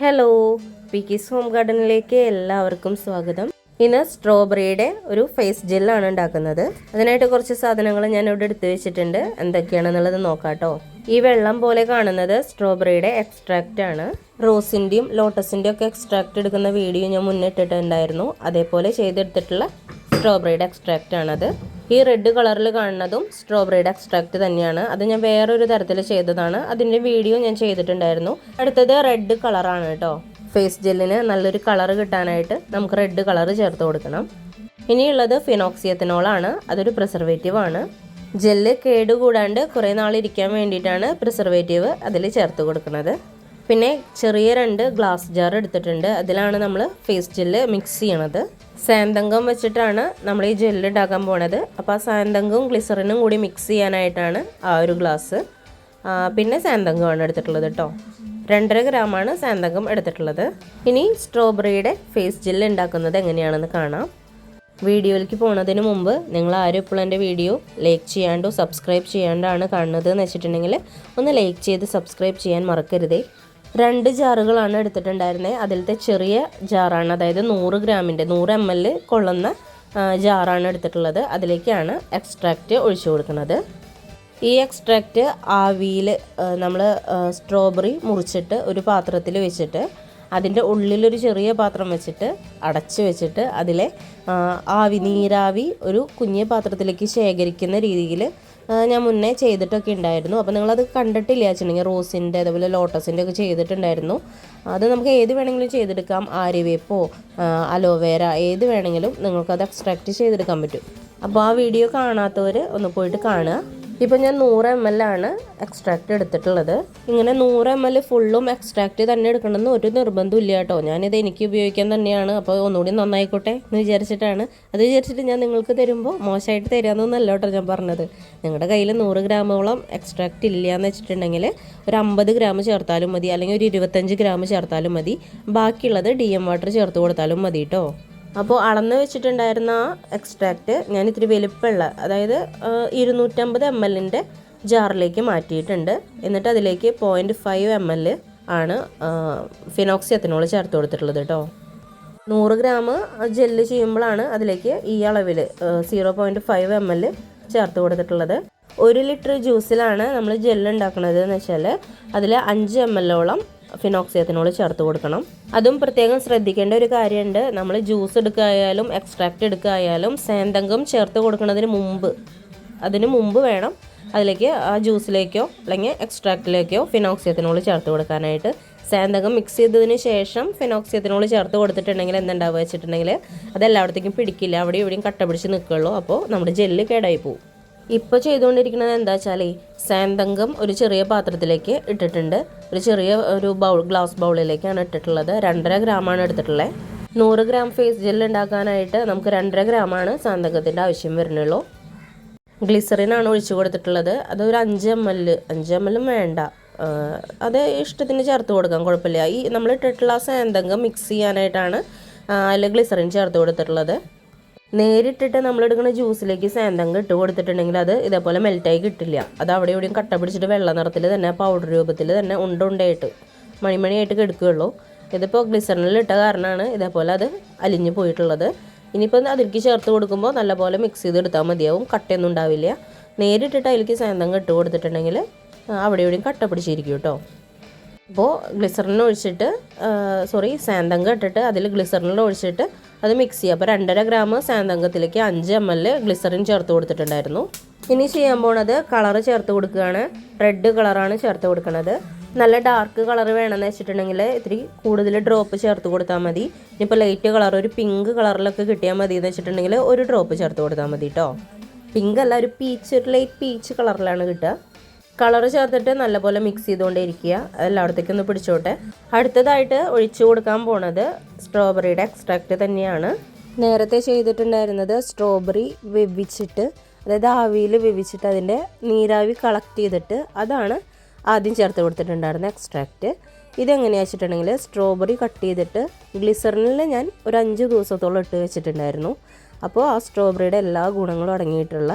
Hello പിക്കിസ് home ഗാർഡനിലേക്ക് എല്ലാവർക്കും സ്വാഗതം. ഇന്ന് സ്ട്രോബെറിയുടെ ഒരു ഫേസ് ജെല്ലാണ് ഉണ്ടാക്കുന്നത്. അതിനായിട്ട് കുറച്ച് സാധനങ്ങൾ ഞാൻ ഇവിടെ എടുത്തു വെച്ചിട്ടുണ്ട്. എന്തൊക്കെയാണെന്നുള്ളത് നോക്കാട്ടോ ഈ വെള്ളം പോലെ കാണുന്നത് സ്ട്രോബെറിയുടെ എക്സ്ട്രാക്റ്റ് ആണ്. റോസിന്റെയും ലോട്ടസിന്റെയും ഒക്കെ എക്സ്ട്രാക്റ്റ് എടുക്കുന്ന വീഡിയോ ഞാൻ മുന്നിട്ടിട്ടുണ്ടായിരുന്നു അതേപോലെ ചെയ്തെടുത്തിട്ടുള്ള സ്ട്രോബെറിയുടെ എക്സ്ട്രാക്റ്റ് ആണത്. ഈ റെഡ് കളറിൽ കാണുന്നതും സ്ട്രോബെറിയുടെ എക്സ്ട്രാക്റ്റ് തന്നെയാണ്. അത് ഞാൻ വേറൊരു തരത്തിൽ ചെയ്തതാണ്. അതിന്റെ വീഡിയോ ഞാൻ ചെയ്തിട്ടുണ്ടായിരുന്നു. അടുത്തത് റെഡ് കളറാണ് കേട്ടോ. ഫേസ് ജെല്ലിന് നല്ലൊരു കളർ കിട്ടാനായിട്ട് നമുക്ക് റെഡ് കളർ ചേർത്ത് കൊടുക്കണം. ഇനിയുള്ളത് ഫിനോക്സിയത്തിനോളാണ് അതൊരു പ്രിസർവേറ്റീവ് ആണ്. ജെല്ല് കേടുകൂടാണ്ട് കുറേ നാൾ ഇരിക്കാൻ വേണ്ടിയിട്ടാണ് പ്രിസർവേറ്റീവ് അതിൽ ചേർത്ത് കൊടുക്കുന്നത്. പിന്നെ ചെറിയ രണ്ട് ഗ്ലാസ് ജാർ എടുത്തിട്ടുണ്ട്. അതിലാണ് നമ്മൾ ഫേസ് ജെല്ല് മിക്സ് ചെയ്യണത്. സാന്തങ്കം വെച്ചിട്ടാണ് നമ്മൾ ഈ ജെല്ല് ഉണ്ടാക്കാൻ പോണത്. അപ്പോൾ ആ സാന്തങ്കവും ഗ്ലിസറിനും കൂടി മിക്സ് ചെയ്യാനായിട്ടാണ് ആ ഒരു ഗ്ലാസ് പിന്നെ സാന്തങ്കമാണ് എടുത്തിട്ടുള്ളത് കേട്ടോ രണ്ടര ഗ്രാമാണ് സാന്തങ്കം എടുത്തിട്ടുള്ളത്. ഇനി സ്ട്രോബെറിയുടെ ഫേസ് ജെല്ല് ഉണ്ടാക്കുന്നത് എങ്ങനെയാണെന്ന് കാണാം. വീഡിയോയിലേക്ക് പോകുന്നതിന് മുമ്പ് നിങ്ങൾ ആരും ഇപ്പോൾ എന്റെ വീഡിയോ ലൈക്ക് ചെയ്യാണ്ടോ സബ്സ്ക്രൈബ് ചെയ്യാണ്ടാണ് കാണുന്നത് എന്ന് വെച്ചിട്ടുണ്ടെങ്കിൽ ഒന്ന് ലൈക്ക് ചെയ്ത് സബ്സ്ക്രൈബ് ചെയ്യാൻ മറക്കരുതേ. രണ്ട് ജാറുകളാണ് എടുത്തിട്ടുണ്ടായിരുന്നത് അതിലത്തെ ചെറിയ ജാറാണ് അതായത് നൂറ് ഗ്രാമിന്റെ നൂറ് എം എൽ കൊള്ളുന്ന ജാറാണ് എടുത്തിട്ടുള്ളത്. അതിലേക്കാണ് എക്സ്ട്രാക്റ്റ് ഒഴിച്ചു കൊടുക്കുന്നത്. ഈ എക്സ്ട്രാക്റ്റ് ആവിയിൽ നമ്മൾ സ്ട്രോബെറി മുറിച്ചിട്ട് ഒരു പാത്രത്തിൽ വെച്ചിട്ട് അതിന്റെ ഉള്ളിലൊരു ചെറിയ പാത്രം വെച്ചിട്ട് അടച്ച് വെച്ചിട്ട് അതിലെ ആവി നീരാവി ഒരു കുഞ്ഞ് പാത്രത്തിലേക്ക് ശേഖരിക്കുന്ന രീതിയിൽ ഞാൻ മുന്നേ ചെയ്തിട്ടൊക്കെ ഉണ്ടായിരുന്നു. അപ്പോൾ നിങ്ങളത് കണ്ടിട്ടില്ല വെച്ചിട്ടുണ്ടെങ്കിൽ റോസിന്റെ അതുപോലെ ലോട്ടസിന്റെ ഒക്കെ ചെയ്തിട്ടുണ്ടായിരുന്നു. അത് നമുക്ക് ഏത് വേണമെങ്കിലും ചെയ്തെടുക്കാം. ആര്യവേപ്പോ അലോവേര ഏത് വേണമെങ്കിലും നിങ്ങൾക്കത് എക്സ്ട്രാക്റ്റ് ചെയ്തെടുക്കാൻ പറ്റും. അപ്പോൾ ആ വീഡിയോ കാണാത്തവർ ഒന്ന് പോയിട്ട് കാണുക. ഇപ്പം ഞാൻ നൂറ് എം എൽ ആണ് എക്സ്ട്രാക്റ്റ് എടുത്തിട്ടുള്ളത്. ഇങ്ങനെ നൂറ് എം എൽ ഫുള്ളും എക്സ്ട്രാക്റ്റ് തന്നെ എടുക്കണമെന്ന് ഒരു നിർബന്ധമില്ല കേട്ടോ. ഞാനിത് എനിക്ക് ഉപയോഗിക്കാൻ തന്നെയാണ്. അപ്പോൾ ഒന്നുകൂടി നന്നായിക്കോട്ടെ എന്ന് വിചാരിച്ചിട്ടാണ്. അത് വിചാരിച്ചിട്ട് ഞാൻ നിങ്ങൾക്ക് തരുമ്പോൾ മോശമായിട്ട് തരാമെന്നല്ല കേട്ടോ ഞാൻ പറഞ്ഞത്. നിങ്ങളുടെ കയ്യിൽ നൂറ് ഗ്രാമോളം എക്സ്ട്രാക്റ്റ് ഇല്ല എന്ന് വെച്ചിട്ടുണ്ടെങ്കിൽ ഒരു അമ്പത് ഗ്രാം ചേർത്താലും മതി. അല്ലെങ്കിൽ ഒരു ഇരുപത്തഞ്ച് ഗ്രാം ചേർത്താലും മതി. ബാക്കിയുള്ളത് ഡി എം വാട്ടർ ചേർത്ത് കൊടുത്താലും മതി കേട്ടോ. അപ്പോൾ അളന്ന് വെച്ചിട്ടുണ്ടായിരുന്ന ആ എക്സ്ട്രാക്റ്റ് ഞാൻ ഇത്തിരി വലുപ്പമുള്ള അതായത് ഇരുന്നൂറ്റമ്പത് എം എല്ലിന്റെ ജാറിലേക്ക് മാറ്റിയിട്ടുണ്ട്. എന്നിട്ട് അതിലേക്ക് പോയിന്റ് ഫൈവ് എം എൽ ആണ് ഫിനോക്സി എത്തനോൾ ചേർത്ത് കൊടുത്തിട്ടുള്ളത് കേട്ടോ നൂറ് ഗ്രാം ജെല്ല് ചെയ്യുമ്പോഴാണ് അതിലേക്ക് ഈ അളവിൽ zero point five M L ചേർത്ത് കൊടുത്തിട്ടുള്ളത്. ഒരു ലിറ്റർ ജ്യൂസിലാണ് നമ്മൾ ജെല്ല് ഉണ്ടാക്കുന്നത് എന്ന് വെച്ചാൽ അതിൽ അഞ്ച് എം എല്ലോളം ഫിനോക്സിയത്തിനോൾ ചേർത്ത് കൊടുക്കണം. അതും പ്രത്യേകം ശ്രദ്ധിക്കേണ്ട ഒരു കാര്യമുണ്ട്. നമ്മൾ ജ്യൂസ് എടുക്കുകയായാലും എക്സ്ട്രാക്റ്റ് എടുക്കുകയായാലും സേന്തങ്കം ചേർത്ത് കൊടുക്കുന്നതിന് മുമ്പ് അതിന് മുമ്പ് വേണം അതിലേക്ക് ആ ജ്യൂസിലേക്കോ അല്ലെങ്കിൽ എക്സ്ട്രാക്റ്റിലേക്കോ ഫിനോക്സിയത്തിനോൾ ചേർത്ത് കൊടുക്കാനായിട്ട്. സാന്തകം മിക്സ് ചെയ്തതിന് ശേഷം ഫിനോക്സിയത്തിനോൾ ചേർത്ത് കൊടുത്തിട്ടുണ്ടെങ്കിൽ എന്തുണ്ടാവുക വെച്ചിട്ടുണ്ടെങ്കിൽ അത് എല്ലായിടത്തേക്കും പിടിക്കില്ല. അവിടെ ഇവിടെയും കട്ട പിടിച്ച് നിൽക്കുള്ളൂ അപ്പോൾ നമ്മുടെ ജെല്ല് കേടായി പോകും ഇപ്പോൾ ചെയ്തുകൊണ്ടിരിക്കുന്നത് എന്താ വെച്ചാൽ സാന്തങ്കം ഒരു ചെറിയ പാത്രത്തിലേക്ക് ഇട്ടിട്ടുണ്ട്. ഒരു ചെറിയ ഒരു ബൗൾ ഗ്ലാസ് ബൗളിലേക്കാണ് ഇട്ടിട്ടുള്ളത്. രണ്ടര ഗ്രാമാണ് എടുത്തിട്ടുള്ളത് നൂറ് ഗ്രാം ഫേസ് ജെൽ ഉണ്ടാക്കാനായിട്ട് നമുക്ക് രണ്ടര ഗ്രാമാണ് സാന്തകത്തിന്റെ ആവശ്യം വരുന്നുള്ളൂ. ഗ്ലിസറിനാണ് ഒഴിച്ചു കൊടുത്തിട്ടുള്ളത്. അത് ഒരു അഞ്ച് എം എൽ അഞ്ച് എം എല്ലും വേണ്ട. അത് ഇഷ്ടത്തിന് ചേർത്ത് കൊടുക്കാം കുഴപ്പമില്ല. ഈ നമ്മൾ ഇട്ടിട്ടുള്ള സാന്തങ്കം മിക്സ് ചെയ്യാനായിട്ടാണ് അതിൽ ഗ്ലിസറിൻ ചേർത്ത് കൊടുത്തിട്ടുള്ളത്. നേരിട്ടിട്ട് നമ്മൾ എടുക്കുന്ന ജ്യൂസിലേക്ക് സാന്തം ഇട്ട് കൊടുത്തിട്ടുണ്ടെങ്കിൽ അത് ഇതേപോലെ മെൽറ്റായി കിട്ടില്ല. അത് അവിടെ ഇവിടെയും കട്ട പിടിച്ചിട്ട് വെള്ള നിറത്തിൽ തന്നെ പൗഡർ രൂപത്തിൽ തന്നെ ഉണ്ടുണ്ടായിട്ട് മണിമണിയായിട്ട് കെടുക്കുകയുള്ളൂ. ഇതിപ്പോൾ ഗ്ലിസറിനിൽ ഇട്ട കാരണമാണ് ഇതേപോലെ അത് അലിഞ്ഞു പോയിട്ടുള്ളത്. ഇനിയിപ്പോൾ അതിലേക്ക് ചേർത്ത് കൊടുക്കുമ്പോൾ നല്ലപോലെ മിക്സ് ചെയ്തെടുത്താൽ മതിയാവും. കട്ടയൊന്നും ഉണ്ടാവില്ല. നേരിട്ടിട്ട് അതിലേക്ക് സാന്തങ്കം ഇട്ട് കൊടുത്തിട്ടുണ്ടെങ്കിൽ അവിടെ ഇവിടെയും കട്ട പിടിച്ചിരിക്കും കേട്ടോ. അപ്പോൾ ഗ്ലിസറിൻ ഒഴിച്ചിട്ട് സോറി സാന്തങ്ക ഇട്ടിട്ട് അതിൽ ഗ്ലിസറിനിൽ ഒഴിച്ചിട്ട് അത് മിക്സ് ചെയ്യുക. അപ്പോൾ രണ്ടര ഗ്രാം സാന്തങ്കത്തിലേക്ക് അഞ്ച് എം എൽ ഗ്ലിസറിൻ ചേർത്ത് കൊടുത്തിട്ടുണ്ടായിരുന്നു. ഇനി ചെയ്യാൻ പോണത് കളർ ചേർത്ത് കൊടുക്കുകയാണ്. റെഡ് കളറാണ് ചേർത്ത് കൊടുക്കുന്നത് നല്ല ഡാർക്ക് കളർ വേണമെന്ന് വെച്ചിട്ടുണ്ടെങ്കിൽ ഇത്തിരി കൂടുതൽ ഡ്രോപ്പ് ചേർത്ത് കൊടുത്താൽ മതി. ഇനിയിപ്പോൾ ലൈറ്റ് കളർ ഒരു പിങ്ക് കളറിലൊക്കെ കിട്ടിയാൽ മതി എന്ന് വെച്ചിട്ടുണ്ടെങ്കിൽ ഒരു ഡ്രോപ്പ് ചേർത്ത് കൊടുത്താൽ മതി കേട്ടോ പിങ്ക് അല്ല ഒരു പീച്ച് ഒരു ലൈറ്റ് പീച്ച് കളറിലാണ് കിട്ടുക. കളർ ചേർത്തിട്ട് നല്ലപോലെ മിക്സ് ചെയ്തുകൊണ്ടേ ഇരിക്കുക എല്ലായിടത്തേക്കും ഒന്ന് പിടിച്ചോട്ടെ. അടുത്തതായിട്ട് ഒഴിച്ചു കൊടുക്കാൻ പോണത് സ്ട്രോബെറിയുടെ എക്സ്ട്രാക്റ്റ് തന്നെയാണ്. നേരത്തെ ചെയ്തിട്ടുണ്ടായിരുന്നത് സ്ട്രോബെറി വെവിച്ചിട്ട് അതായത് ആവിയിൽ വെവിച്ചിട്ട് അതിന്റെ നീരാവി കളക്ട് ചെയ്തിട്ട് അതാണ് ആദ്യം ചേർത്ത് കൊടുത്തിട്ടുണ്ടായിരുന്ന എക്സ്ട്രാക്റ്റ് ഇതെങ്ങനെയാ വെച്ചിട്ടുണ്ടെങ്കിൽ സ്ട്രോബെറി കട്ട് ചെയ്തിട്ട് ഗ്ലിസറിനിൽ ഞാൻ ഒരു അഞ്ച് ദിവസത്തോളം ഇട്ട് വെച്ചിട്ടുണ്ടായിരുന്നു. അപ്പോൾ ആ സ്ട്രോബെറിയുടെ എല്ലാ ഗുണങ്ങളും അടങ്ങിയിട്ടുള്ള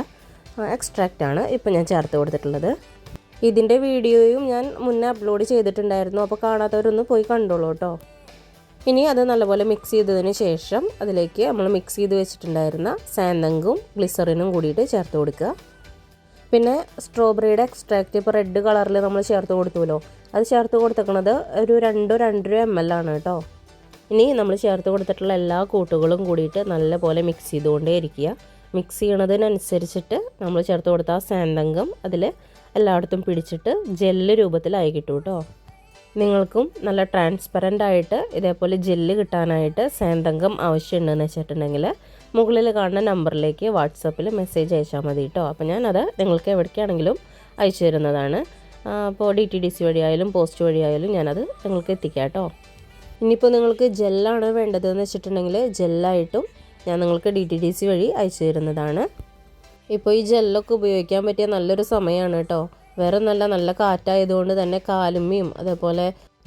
എക്സ്ട്രാക്റ്റാണ് ഇപ്പോൾ ഞാൻ ചേർത്ത് കൊടുത്തിട്ടുള്ളത്. ഇതിന്റെ വീഡിയോയും ഞാൻ മുന്നേ അപ്ലോഡ് ചെയ്തിട്ടുണ്ടായിരുന്നു. അപ്പോൾ കാണാത്തവരൊന്ന് പോയി കണ്ടോളൂ കേട്ടോ. ഇനി അത് നല്ലപോലെ മിക്സ് ചെയ്തതിന് ശേഷം അതിലേക്ക് നമ്മൾ മിക്സ് ചെയ്ത് വെച്ചിട്ടുണ്ടായിരുന്ന സാന്തങ്കും ഗ്ലിസറിനും കൂടിയിട്ട് ചേർത്ത് കൊടുക്കുക. പിന്നെ സ്ട്രോബെറിയുടെ എക്സ്ട്രാക്റ്റ് ഇപ്പോൾ റെഡ് കളറിൽ നമ്മൾ ചേർത്ത് കൊടുത്തുല്ലോ അത് ചേർത്ത് കൊടുത്തേക്കണത് ഒരു രണ്ടോ രണ്ടര എം എൽ ആണ് കേട്ടോ. ഇനി നമ്മൾ ചേർത്ത് കൊടുത്തിട്ടുള്ള എല്ലാ കൂട്ടുകളും കൂടിയിട്ട് നല്ലപോലെ മിക്സ് ചെയ്തുകൊണ്ടേ ഇരിക്കുക. മിക്സ് ചെയ്യണതിനനുസരിച്ചിട്ട് നമ്മൾ ചേർത്ത് കൊടുത്ത ആ സാന്തങ്കം അതിൽ എല്ലായിടത്തും പിടിച്ചിട്ട് ജെല്ല് രൂപത്തിലായി കിട്ടും കേട്ടോ. നിങ്ങൾക്കും നല്ല ട്രാൻസ്പെറന്റ് ആയിട്ട് ഇതേപോലെ ജെല്ല് കിട്ടാനായിട്ട് സാന്തങ്കം ആവശ്യമുണ്ടെന്ന് വെച്ചിട്ടുണ്ടെങ്കിൽ മുകളിൽ കാണുന്ന നമ്പറിലേക്ക് വാട്സപ്പിൽ മെസ്സേജ് അയച്ചാൽ മതി കേട്ടോ. അപ്പോൾ ഞാനത് നിങ്ങൾക്ക് എവിടേക്കാണെങ്കിലും അയച്ചു തരുന്നതാണ്. അപ്പോൾ ഡി ടി ഡി സി വഴിയായാലും പോസ്റ്റ് വഴിയായാലും ഞാനത് നിങ്ങൾക്ക് എത്തിക്കാം കേട്ടോ. ഇനിയിപ്പോൾ നിങ്ങൾക്ക് ജെല്ലാണ് വേണ്ടതെന്ന് വെച്ചിട്ടുണ്ടെങ്കിൽ ജെല്ലായിട്ടും ഞാൻ നിങ്ങൾക്ക് ഡി ടി ഡി സി വഴി അയച്ചു തരുന്നതാണ്. ഇപ്പോൾ ഈ ജെല്ലൊക്കെ ഉപയോഗിക്കാൻ പറ്റിയ നല്ലൊരു സമയമാണ് കേട്ടോ വേറെ നല്ല നല്ല കാറ്റായതുകൊണ്ട് തന്നെ കാലുമ്മയും അതേപോലെ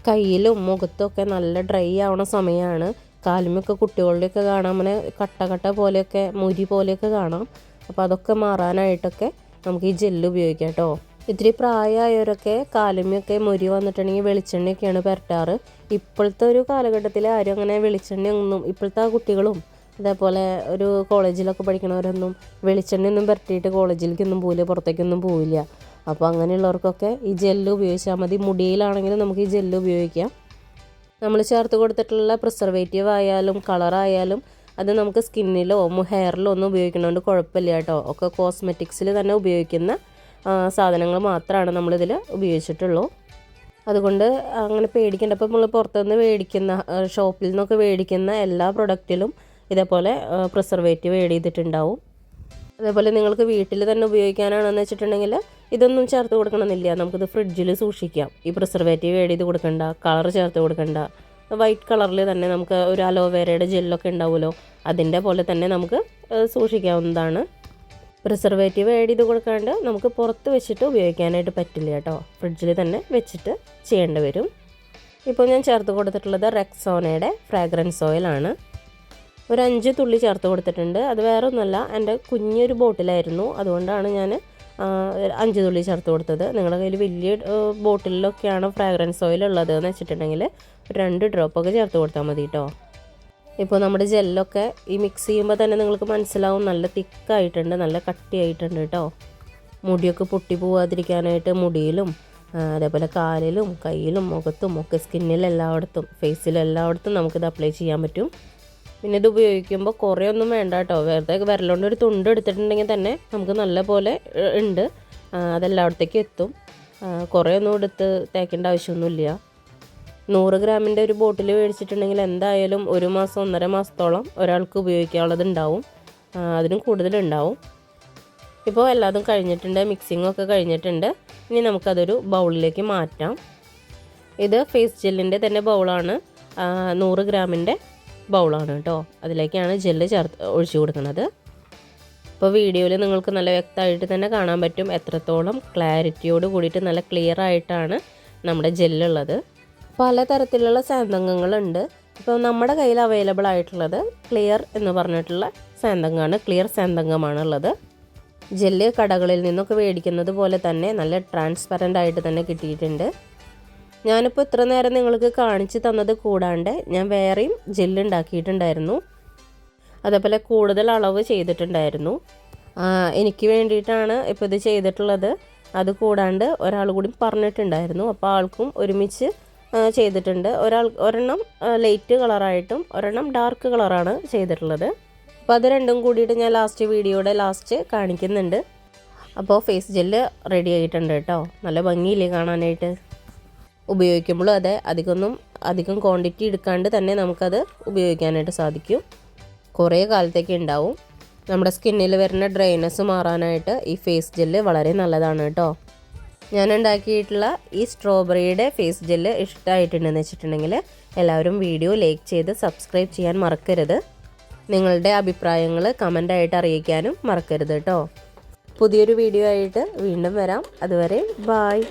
കയ്യിലും മുഖത്തൊക്കെ നല്ല ഡ്രൈ ആവണ സമയമാണ് കാലുമ്മയൊക്കെ കുട്ടികളുടെയൊക്കെ കാണാൻ അങ്ങനെ കട്ട കട്ട പോലെയൊക്കെ മുരി പോലെയൊക്കെ കാണാം. അപ്പോൾ അതൊക്കെ മാറാനായിട്ടൊക്കെ നമുക്ക് ഈ ജെല്ല് ഉപയോഗിക്കാം കേട്ടോ ഇത്തിരി പ്രായമായവരൊക്കെ കാലുമ്മയൊക്കെ മുരി വന്നിട്ടുണ്ടെങ്കിൽ വെളിച്ചെണ്ണയൊക്കെയാണ് പുരട്ടാറ്. ഇപ്പോഴത്തെ ഒരു കാലഘട്ടത്തിൽ ആരും അങ്ങനെ വെളിച്ചെണ്ണയൊന്നും ഇപ്പോഴത്തെ ആ കുട്ടികളും അതേപോലെ ഒരു കോളേജിലൊക്കെ പഠിക്കണവരൊന്നും വെളിച്ചെണ്ണയൊന്നും പുരട്ടിയിട്ട് കോളേജിലേക്കൊന്നും പോവില്ല പുറത്തേക്കൊന്നും പോവില്ല. അപ്പോൾ അങ്ങനെയുള്ളവർക്കൊക്കെ ഈ ജെല്ല് ഉപയോഗിച്ചാൽ മതി. മുടിയിലാണെങ്കിലും നമുക്ക് ഈ ജെല്ല് ഉപയോഗിക്കാം. നമ്മൾ ചേർത്ത് കൊടുത്തിട്ടുള്ള പ്രിസർവേറ്റീവ് ആയാലും കളറായാലും അത് നമുക്ക് സ്കിന്നിലോ ഹെയറിലോ ഒന്നും ഉപയോഗിക്കണോണ്ട് കുഴപ്പമില്ല കേട്ടോ. ഒക്കെ കോസ്മെറ്റിക്സിൽ തന്നെ ഉപയോഗിക്കുന്ന സാധനങ്ങൾ മാത്രമാണ് നമ്മളിതിൽ ഉപയോഗിച്ചിട്ടുള്ളൂ. അതുകൊണ്ട് അങ്ങനെ പേടിക്കേണ്ട. അപ്പോൾ നമ്മൾ പുറത്തുനിന്ന് മേടിക്കുന്ന ഷോപ്പിൽ നിന്നൊക്കെ മേടിക്കുന്ന എല്ലാ പ്രൊഡക്റ്റിലും ഇതേപോലെ പ്രിസർവേറ്റീവ് ഏഡ് ചെയ്തിട്ടുണ്ടാവും. അതേപോലെ നിങ്ങൾക്ക് വീട്ടിൽ തന്നെ ഉപയോഗിക്കാനാണെന്ന് വെച്ചിട്ടുണ്ടെങ്കിൽ ഇതൊന്നും ചേർത്ത് കൊടുക്കണമെന്നില്ല. നമുക്കിത് ഫ്രിഡ്ജിൽ സൂക്ഷിക്കാം. ഈ പ്രിസർവേറ്റീവ് ഏഡ് ചെയ്ത് കൊടുക്കണ്ട കളർ ചേർത്ത് കൊടുക്കണ്ട. വൈറ്റ് കളറിൽ തന്നെ നമുക്ക് ഒരു അലോവേരയുടെ ജെല്ലൊക്കെ ഉണ്ടാവുമല്ലോ അതിന്റെ പോലെ തന്നെ നമുക്ക് സൂക്ഷിക്കാവുന്നതാണ്. പ്രിസർവേറ്റീവ് ആഡ് ചെയ്ത് കൊടുക്കാണ്ട് നമുക്ക് പുറത്ത് വെച്ചിട്ട് ഉപയോഗിക്കാനായിട്ട് പറ്റില്ല കേട്ടോ. ഫ്രിഡ്ജിൽ തന്നെ വെച്ചിട്ട് ചെയ്യേണ്ടി വരും. ഇപ്പോൾ ഞാൻ ചേർത്ത് കൊടുത്തിട്ടുള്ളത് റെക്സോനയുടെ ഫ്രാഗ്രൻസ് ഓയിലാണ് ഒരു അഞ്ച് തുള്ളി ചേർത്ത് കൊടുത്തിട്ടുണ്ട്. അത് വേറെ ഒന്നുമല്ല എന്റെ കുഞ്ഞൊരു ബോട്ടിലായിരുന്നു. അതുകൊണ്ടാണ് ഞാൻ അഞ്ച് തുള്ളി ചേർത്ത് കൊടുത്തത്. നിങ്ങളുടെ കയ്യിൽ വലിയ ബോട്ടിലൊക്കെയാണ് ഫ്രാഗ്രൻസ് ഓയിൽ ഉള്ളത് എന്ന് വെച്ചിട്ടുണ്ടെങ്കിൽ ഒരു രണ്ട് ഡ്രോപ്പൊക്കെ ചേർത്ത് കൊടുത്താൽ മതി കേട്ടോ. ഇപ്പോൾ നമ്മുടെ ജെല്ലൊക്കെ ഈ മിക്സ് ചെയ്യുമ്പോൾ തന്നെ നിങ്ങൾക്ക് മനസ്സിലാവും നല്ല തിക്കായിട്ടുണ്ട് നല്ല കട്ടിയായിട്ടുണ്ട് കേട്ടോ. മുടിയൊക്കെ പൊട്ടി പോവാതിരിക്കാനായിട്ട് മുടിയിലും അതേപോലെ കാലിലും കയ്യിലും മുഖത്തും ഒക്കെ സ്കിന്നിലെല്ലായിടത്തും എല്ലായിടത്തും ഫേസിലും എല്ലായിടത്തും നമുക്കിത് അപ്ലൈ ചെയ്യാൻ പറ്റും. പിന്നെ ഇത് ഉപയോഗിക്കുമ്പോൾ കുറേ ഒന്നും വേണ്ട കേട്ടോ വെറുതെ വിരലുകൊണ്ട് ഒരു തുണ്ട് എടുത്തിട്ടുണ്ടെങ്കിൽ തന്നെ നമുക്ക് നല്ല പോലെ ഉണ്ട്. അതെല്ലായിടത്തേക്കും എത്തും. കുറേ ഒന്നും എടുത്ത് തേക്കേണ്ട ആവശ്യമൊന്നുമില്ല. നൂറ് ഗ്രാമിന്റെ ഒരു ബോട്ടിൽ മേടിച്ചിട്ടുണ്ടെങ്കിൽ എന്തായാലും ഒരു മാസം ഒന്നര മാസത്തോളം ഒരാൾക്ക് ഉപയോഗിക്കാനുള്ളത് ഉണ്ടാവും അതിനും കൂടുതലുണ്ടാവും. ഇപ്പോൾ എല്ലാതും കഴിഞ്ഞിട്ടുണ്ട് മിക്സിങ്ങൊക്കെ കഴിഞ്ഞിട്ടുണ്ട്. ഇനി നമുക്കതൊരു ബൗളിലേക്ക് മാറ്റാം. ഇത് ഫേസ് ജെല്ലിന്റെ തന്നെ ബൗളാണ്. നൂറ് ഗ്രാമിന്റെ ബൗളാണ് കേട്ടോ. അതിലേക്കാണ് ജെല്ല് ചേർത്ത് ഒഴിച്ചു കൊടുക്കുന്നത്. ഇപ്പോൾ വീഡിയോയിൽ നിങ്ങൾക്ക് നല്ല വ്യക്തമായിട്ട് തന്നെ കാണാൻ പറ്റും. എത്രത്തോളം ക്ലാരിറ്റിയോട് കൂടിയിട്ട് നല്ല ക്ലിയർ ആയിട്ടാണ് നമ്മുടെ ജെല്ലുള്ളത് പലതരത്തിലുള്ള സാന്തകങ്ങളുണ്ട് ഇപ്പോൾ നമ്മുടെ കയ്യിൽ അവൈലബിൾ ആയിട്ടുള്ളത് ക്ലിയർ എന്ന് പറഞ്ഞിട്ടുള്ള സാന്തങ്ങമാണ് ക്ലിയർ സാന്തങ്ങമാണുള്ളത് ജെല്ല് കടകളിൽ നിന്നൊക്കെ മേടിക്കുന്നത് പോലെ തന്നെ നല്ല ട്രാൻസ്പെറന്റ് ആയിട്ട് തന്നെ കിട്ടിയിട്ടുണ്ട്. ഞാനിപ്പോൾ ഇത്ര നേരം നിങ്ങൾക്ക് കാണിച്ചു തന്നത് കൂടാണ്ട് ഞാൻ വേറെയും ജെല്ലുണ്ടാക്കിയിട്ടുണ്ടായിരുന്നു. അതേപോലെ കൂടുതൽ അളവ് ചെയ്തിട്ടുണ്ടായിരുന്നു. എനിക്ക് വേണ്ടിയിട്ടാണ് ഇപ്പോൾ ഇത് ചെയ്തിട്ടുള്ളത്. അത് കൂടാണ്ട് ഒരാൾ കൂടി പറഞ്ഞിട്ടുണ്ടായിരുന്നു. അപ്പോൾ ആൾക്കും ഒരുമിച്ച് ചെയ്തിട്ടുണ്ട്. ഒരാൾ ഒരെണ്ണം ലൈറ്റ് കളറായിട്ടും ഒരെണ്ണം ഡാർക്ക് കളറാണ് ചെയ്തിട്ടുള്ളത്. അപ്പോൾ അത് രണ്ടും കൂടിയിട്ട് ഞാൻ ലാസ്റ്റ് വീഡിയോയുടെ ലാസ്റ്റ് കാണിക്കുന്നുണ്ട്. അപ്പോൾ ഫേസ് ജെല്ല് റെഡി ആയിട്ടുണ്ട് കേട്ടോ. നല്ല ഭംഗിയില്ലേ കാണാനായിട്ട്? ഉപയോഗിക്കുമ്പോഴും അതെ അധികമൊന്നും അധികം ക്വാണ്ടിറ്റി എടുക്കാണ്ട് തന്നെ നമുക്കത് ഉപയോഗിക്കാനായിട്ട് സാധിക്കും. കുറേ കാലത്തേക്ക് ഉണ്ടാവും. നമ്മുടെ സ്കിന്നിൽ വരുന്ന ഡ്രൈനസ് മാറാനായിട്ട് ഈ ഫേസ് ജെല്ല് വളരെ നല്ലതാണ് കേട്ടോ. ഞാൻ ഉണ്ടാക്കിയിട്ടുള്ള ഈ സ്ട്രോബെറിയുടെ ഫേസ് ജെല്ല് ഇഷ്ടമായിട്ടുണ്ടെന്ന് വെച്ചിട്ടുണ്ടെങ്കിൽ എല്ലാവരും വീഡിയോ ലൈക്ക് ചെയ്ത് സബ്സ്ക്രൈബ് ചെയ്യാൻ മറക്കരുത്. നിങ്ങളുടെ അഭിപ്രായങ്ങൾ കമന്റായിട്ട് അറിയിക്കാനും മറക്കരുത് കേട്ടോ. പുതിയൊരു വീഡിയോ ആയിട്ട് വീണ്ടും വരാം. അതുവരെ ബായ്